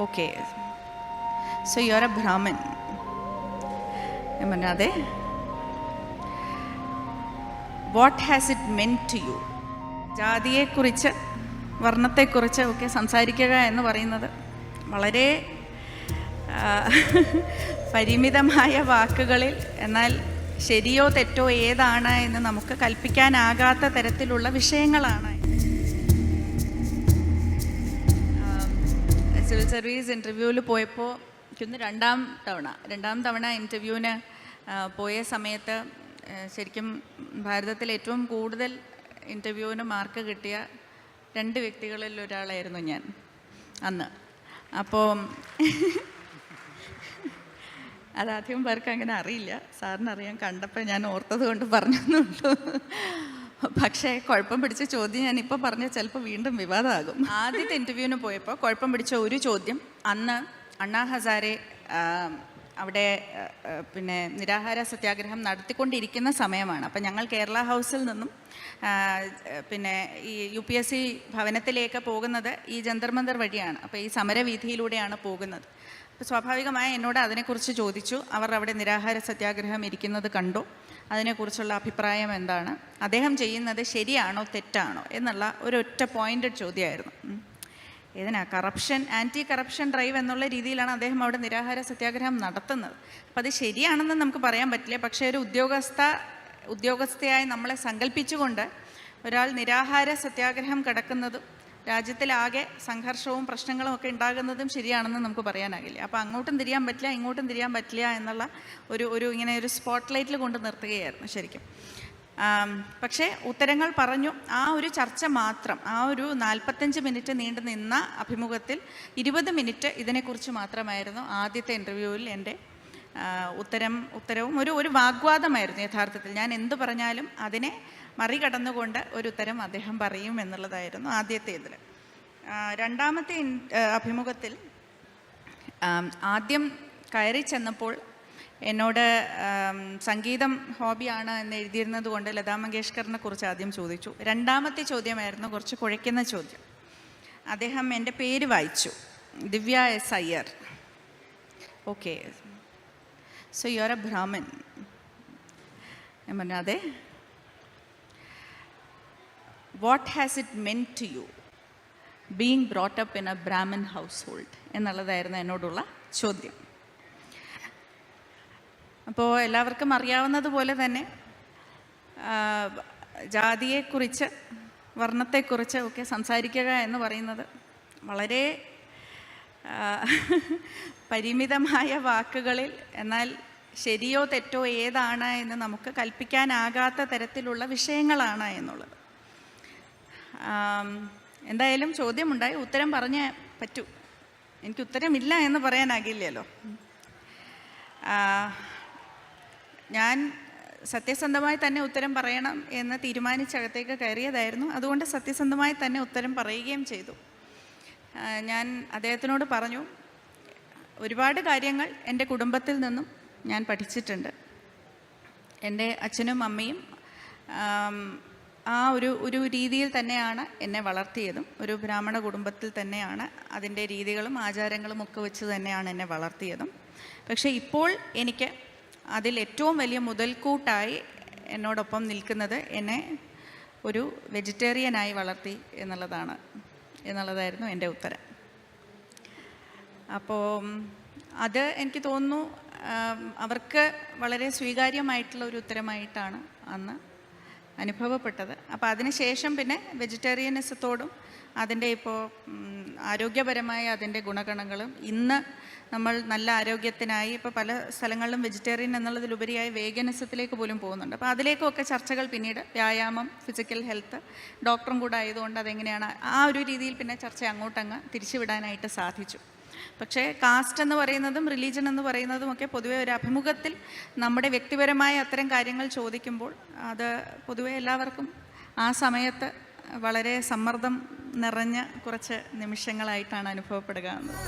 Okay so you are a Brahmin അതെ what has it meant to you ജാതിയെക്കുറിച്ച് വർണത്തെക്കുറിച്ച് ഒക്കെ സംസാരിക്കുക എന്ന് പറയുന്നത് വളരെ പരിമിതമായ വാക്കുകളിൽ എന്നാൽ ശരിയോ തെറ്റോ ഏതാണ് എന്ന് നമുക്ക് കൽപ്പിക്കാനാകാത്ത തരത്തിലുള്ള വിഷയങ്ങളാണ് സർവീസ് ഇന്റർവ്യൂവിൽ പോയപ്പോൾ എനിക്കൊന്ന് രണ്ടാം തവണ രണ്ടാം തവണ ഇന്റർവ്യൂവിന് പോയ സമയത്ത് ശരിക്കും ഭാരതത്തിൽ ഏറ്റവും കൂടുതൽ ഇന്റർവ്യൂവിന് മാർക്ക് കിട്ടിയ രണ്ട് വ്യക്തികളിൽ ഒരാളായിരുന്നു ഞാൻ അന്ന്. അപ്പോൾ അതാദ്യം പേർക്ക് അങ്ങനെ അറിയില്ല. സാറിന് അറിയാൻ കണ്ടപ്പോൾ ഞാൻ ഓർത്തത് കൊണ്ട് പറഞ്ഞെന്നുള്ളൂ പക്ഷേ കുഴപ്പം പിടിച്ച ചോദ്യം ഞാൻ ഇപ്പോൾ പറഞ്ഞാൽ ചിലപ്പോൾ വീണ്ടും വിവാദമാകും. ആദ്യത്തെ ഇന്റർവ്യൂവിന് പോയപ്പോൾ കുഴപ്പം പിടിച്ച ഒരു ചോദ്യം. അന്ന് അണ്ണാ ഹസാരെ അവിടെ പിന്നെ നിരാഹാര സത്യാഗ്രഹം നടത്തിക്കൊണ്ടിരിക്കുന്ന സമയമാണ്. അപ്പം ഞങ്ങൾ കേരള ഹൗസിൽ നിന്നും പിന്നെ ഈ യു പി എസ് സി ഭവനത്തിലേക്ക് പോകുന്നത് ഈ ജന്തർ മന്ദർ വഴിയാണ്. അപ്പോൾ ഈ സമരവീഥിയിലൂടെയാണ് പോകുന്നത്. സ്വാഭാവികമായി എന്നോട് അതിനെക്കുറിച്ച് ചോദിച്ചു. അവർ അവിടെ നിരാഹാര സത്യാഗ്രഹം ഇരിക്കുന്നത് കണ്ടു. അതിനെക്കുറിച്ചുള്ള അഭിപ്രായം എന്താണ്? അദ്ദേഹം ചെയ്യുന്നത് ശരിയാണോ തെറ്റാണോ എന്നുള്ള ഒരൊറ്റ പോയിന്റഡ് ചോദ്യമായിരുന്നു. ഉം. ഏതിനാ? കറപ്ഷൻ ആന്റി കറപ്ഷൻ ഡ്രൈവ് എന്നുള്ള രീതിയിലാണ് അദ്ദേഹം അവിടെ നിരാഹാര സത്യാഗ്രഹം നടത്തുന്നത്. അപ്പോൾ അത് ശരിയാണെന്ന് നമുക്ക് പറയാൻ പറ്റില്ല. പക്ഷേ ഒരു ഉദ്യോഗസ്ഥ ഉദ്യോഗസ്ഥയായി നമ്മളെ സങ്കല്പിച്ചുകൊണ്ട് ഒരാൾ നിരാഹാര സത്യാഗ്രഹം കിടക്കുന്നതും രാജ്യത്തിലാകെ സംഘർഷവും പ്രശ്നങ്ങളും ഒക്കെ ഉണ്ടാകുന്നതും ശരിയാണെന്ന് നമുക്ക് പറയാനാകില്ല. അപ്പോൾ അങ്ങോട്ടും തിരിയാൻ പറ്റില്ല ഇങ്ങോട്ടും തിരിയാൻ പറ്റില്ല എന്നുള്ള ഒരു ഒരു ഇങ്ങനെ ഒരു സ്പോട്ട് ലൈറ്റിൽ കൊണ്ട് നിർത്തുകയായിരുന്നു ശരിക്കും. പക്ഷേ ഉത്തരങ്ങൾ പറഞ്ഞു. ആ ഒരു ചർച്ച മാത്രം ആ ഒരു നാൽപ്പത്തഞ്ച് മിനിറ്റ് നീണ്ടു നിന്ന അഭിമുഖത്തിൽ ഇരുപത് മിനിറ്റ് ഇതിനെക്കുറിച്ച് മാത്രമായിരുന്നു ആദ്യത്തെ ഇന്റർവ്യൂവിൽ എന്റെ ഉത്തരം ഉത്തരവും ഒരു ഒരു വാഗ്വാദമായിരുന്നു യഥാർത്ഥത്തിൽ. ഞാൻ എന്ത് പറഞ്ഞാലും അതിനെ മറികടന്നുകൊണ്ട് ഒരു ഉത്തരം അദ്ദേഹം പറയും എന്നുള്ളതായിരുന്നു ആദ്യത്തെ ഇതിൽ രണ്ടാമത്തെ അഭിമുഖത്തിൽ ആദ്യം കയറി ചെന്നപ്പോൾ എന്നോട് സംഗീതം ഹോബിയാണ് എന്ന് എഴുതിയിരുന്നത് കൊണ്ട് ലതാ മങ്കേഷ്കറിനെ കുറിച്ച് ആദ്യം ചോദിച്ചു. രണ്ടാമത്തെ ചോദ്യമായിരുന്നു കുറച്ച് കുഴയ്ക്കുന്ന ചോദ്യം. അദ്ദേഹം എന്റെ പേര് വായിച്ചു. Divya S Iyer okay. Brahmin ഞാൻ പറഞ്ഞു അതെ what has it meant to you being brought up in a Brahmin household എന്നുള്ളതായിരുന്നു എന്നോടുള്ള ചോദ്യം. അപ്പോൾ എല്ലാവർക്കും അറിയാവുന്നതുപോലെ തന്നെ ജാതിയെക്കുറിച്ച് വർണത്തെക്കുറിച്ച് ഒക്കെ സംസാരിക്കുക എന്ന് പറയുന്നത് വളരെ പരിമിതമായ വാക്കുകളിൽ എന്നാൽ ശരിയോ തെറ്റോ ഏതാണ് എന്ന് നമുക്ക് കൽപ്പിക്കാനാകാത്ത തരത്തിലുള്ള വിഷയങ്ങളാണ് എന്നുള്ളത്. എന്തായാലും ചോദ്യമുണ്ടായി ഉത്തരം പറഞ്ഞേ പറ്റൂ. എനിക്ക് ഉത്തരമില്ല എന്ന് പറയാനാകില്ലല്ലോ. ഞാൻ സത്യസന്ധമായി തന്നെ ഉത്തരം പറയണം എന്ന് തീരുമാനിച്ചകത്തേക്ക് കയറിയതായിരുന്നു. അതുകൊണ്ട് സത്യസന്ധമായി തന്നെ ഉത്തരം പറയുകയും ചെയ്തു. ഞാൻ അദ്ദേഹത്തിനോട് പറഞ്ഞു ഒരുപാട് കാര്യങ്ങൾ എന്റെ കുടുംബത്തിൽ നിന്നും ഞാൻ പഠിച്ചിട്ടുണ്ട്. എന്റെ അച്ഛനും അമ്മയും ആ ഒരു ഒരു രീതിയിൽ തന്നെയാണ് എന്നെ വളർത്തിയതും. ഒരു ബ്രാഹ്മണ കുടുംബത്തിൽ തന്നെയാണ് അതിന്റെ രീതികളും ആചാരങ്ങളും ഒക്കെ വെച്ച് തന്നെയാണ് എന്നെ വളർത്തിയതും. പക്ഷേ ഇപ്പോൾ എനിക്ക് അതിൽ ഏറ്റവും വലിയ മുതൽക്കൂട്ടായി എന്നോടൊപ്പം നിൽക്കുന്നത് എന്നെ ഒരു വെജിറ്റേറിയനായി വളർത്തി എന്നുള്ളതാണ്. എന്നുള്ളതായിരുന്നു എന്റെ ഉത്തരം. അപ്പോൾ അത് എനിക്ക് തോന്നുന്നു അവർക്ക് വളരെ സ്വീകാര്യമായിട്ടുള്ള ഒരു ഉത്തരമായിട്ടാണ് അന്ന് അനുഭവപ്പെട്ടത്. അപ്പോൾ അതിനുശേഷം പിന്നെ വെജിറ്റേറിയനിസത്തോടും അതിന്റെ ഇപ്പോൾ ആരോഗ്യപരമായ അതിന്റെ ഗുണഗണങ്ങളും ഇന്ന് നമ്മൾ നല്ല ആരോഗ്യത്തിനായി ഇപ്പോൾ പല സ്ഥലങ്ങളിലും വെജിറ്റേറിയൻ എന്നുള്ളതിലുപരിയായി വേഗനിസത്തിലേക്ക് പോലും പോകുന്നുണ്ട്. അപ്പോൾ അതിലേക്കൊക്കെ ചർച്ചകൾ പിന്നീട് വ്യായാമം ഫിസിക്കൽ ഹെൽത്ത് ഡോക്ടറും കൂടെ ആയതുകൊണ്ട് അതെങ്ങനെയാണ് ആ ഒരു രീതിയിൽ പിന്നെ ചർച്ച അങ്ങോട്ടങ്ങ് തിരിച്ചുവിടാനായിട്ട് സാധിച്ചു. പക്ഷേ കാസ്റ്റ് എന്ന് പറയുന്നതും റിലീജൻ എന്ന് പറയുന്നതും ഒക്കെ പൊതുവെ ഒരു അഭിമുഖത്തിൽ നമ്മുടെ വ്യക്തിപരമായ അത്തരം കാര്യങ്ങൾ ചോദിക്കുമ്പോൾ അത് പൊതുവെ എല്ലാവർക്കും ആ സമയത്ത് വളരെ സമ്മർദ്ദം നിറഞ്ഞ കുറച്ച് നിമിഷങ്ങളായിട്ടാണ് അനുഭവപ്പെടുക എന്നത്